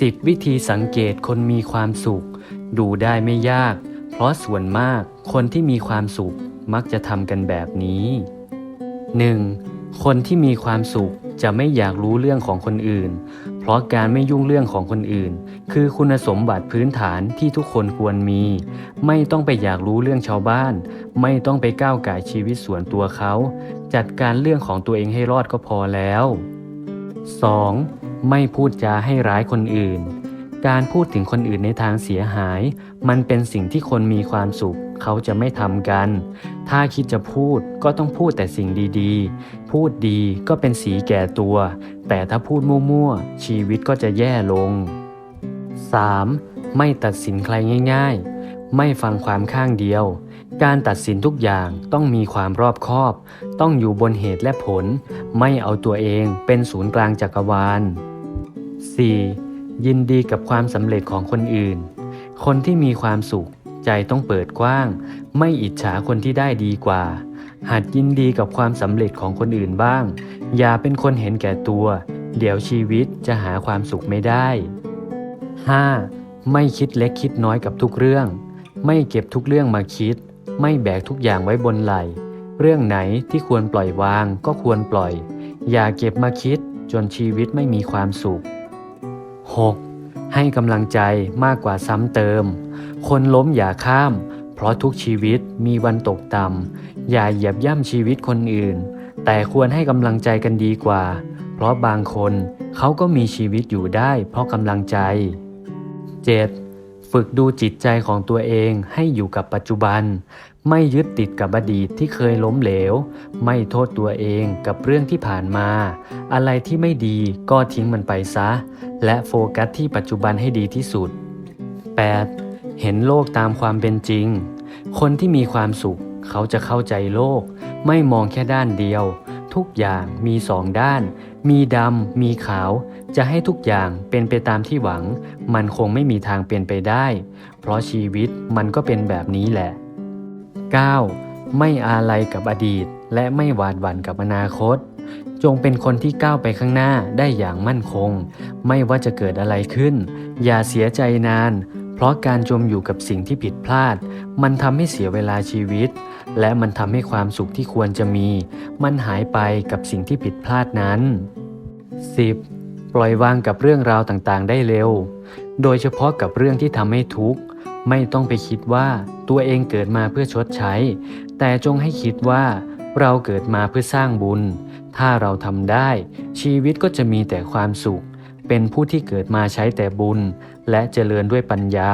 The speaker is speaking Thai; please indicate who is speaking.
Speaker 1: 10 วิธีสังเกตคนมีความสุข ดูได้ไม่ยาก เพราะส่วนมากคนที่มีความสุขมักจะทำกันแบบนี้ 1. คนที่มีความสุขจะไม่อยากรู้เรื่องของคนอื่น เพราะการไม่ยุ่งเรื่องของคนอื่น คือคุณสมบัติพื้นฐานที่ทุกคนควรมี ไม่ต้องไปอยากรู้เรื่องชาวบ้าน ไม่ต้องไปก้าวไก่ชีวิตส่วนตัวเขา จัดการเรื่องของตัวเองให้รอดก็พอแล้ว 2. ไม่พูดจาให้ร้ายคนอื่น การพูดถึงคนอื่นในทางเสียหาย มันเป็นสิ่งที่คนมีความสุข เขาจะไม่ทำกัน ถ้าคิดจะพูดก็ต้องพูดแต่สิ่งดีๆ พูดดีก็เป็นสีแก่ตัว แต่ถ้าพูดมั่วๆ ชีวิตก็จะแย่ลง 3. ไม่ตัดสินใครง่าย ๆ ไม่ฟังความข้างเดียว การตัดสินทุกอย่างต้องมีความรอบคอบ ต้องอยู่บนเหตุและผล ไม่เอาตัวเองเป็นศูนย์กลางจักรวาล 4. ยินดีกับความสำเร็จของคนอื่น คนที่มีความสุข ใจต้องเปิดกว้าง ไม่อิจฉาคนที่ได้ดีกว่า หัดยินดีกับความสำเร็จของคนอื่นบ้าง อย่าเป็นคนเห็นแก่ตัว เดี๋ยวชีวิตจะหาความสุขไม่ได้ 5. ไม่คิดเล็กคิดน้อยกับทุกเรื่อง ไม่เก็บทุกเรื่องมาคิด ไม่แบกทุกอย่างไว้บนไหลเรื่องไหนที่ควรปล่อยวางก็ควรปล่อย อย่าเก็บมาคิดจนชีวิตไม่มีความสุข 6. ให้กำลังใจมากกว่าซ้ำเติม คนล้มอย่าข้าม เพราะทุกชีวิตมีวันตกต่ำอย่าเหยียบย่ำชีวิตคนอื่น แต่ควรให้กำลังใจกันดีกว่า เพราะบางคนเขาก็มีชีวิตอยู่ได้เพราะกำลังใจ 7. ฝึกดูจิตใจของตัวเองให้อยู่กับปัจจุบัน ไม่ยึดติดกับอดีตที่เคยล้มเหลว ไม่โทษตัวเองกับเรื่องที่ผ่านมา อะไรที่ไม่ดีก็ทิ้งมันไปซะ และโฟกัสที่ปัจจุบันให้ดีที่สุด 8. เห็นโลกตามความเป็นจริง คนที่มีความสุขเขาจะเข้าใจโลก ไม่มองแค่ด้านเดียว ทุกอย่างมีสองด้าน มีดำ มีขาว จะให้ทุกอย่างเป็นไปตามที่หวัง มันคงไม่มีทางเป็นไปได้ เพราะชีวิตมันก็เป็นแบบนี้แหละ 9. ไม่อาลัยกับอดีต และไม่หวาดหวั่นกับอนาคต จงเป็นคนที่ก้าวไปข้างหน้าได้อย่างมั่นคง ไม่ว่าจะเกิดอะไรขึ้น อย่าเสียใจนาน เพราะการจมอยู่กับสิ่งที่ผิดพลาด มันทำให้เสียเวลาชีวิต และมันทำให้ความสุขที่ควรจะมี มันหายไปกับสิ่งที่ผิดพลาดนั้น 10. ปล่อยวางกับเรื่องราวต่างๆ ได้เร็ว โดยเฉพาะกับเรื่องที่ทำให้ทุกข์ไม่ต้องไปคิดว่าตัวเองเกิดมาเพื่อชดใช้ แต่จงให้คิดว่าเราเกิดมาเพื่อสร้างบุญ ถ้าเราทำได้ ชีวิตก็จะมีแต่ความสุข เป็นผู้ที่เกิดมาใช้แต่บุญ และเจริญด้วยปัญญา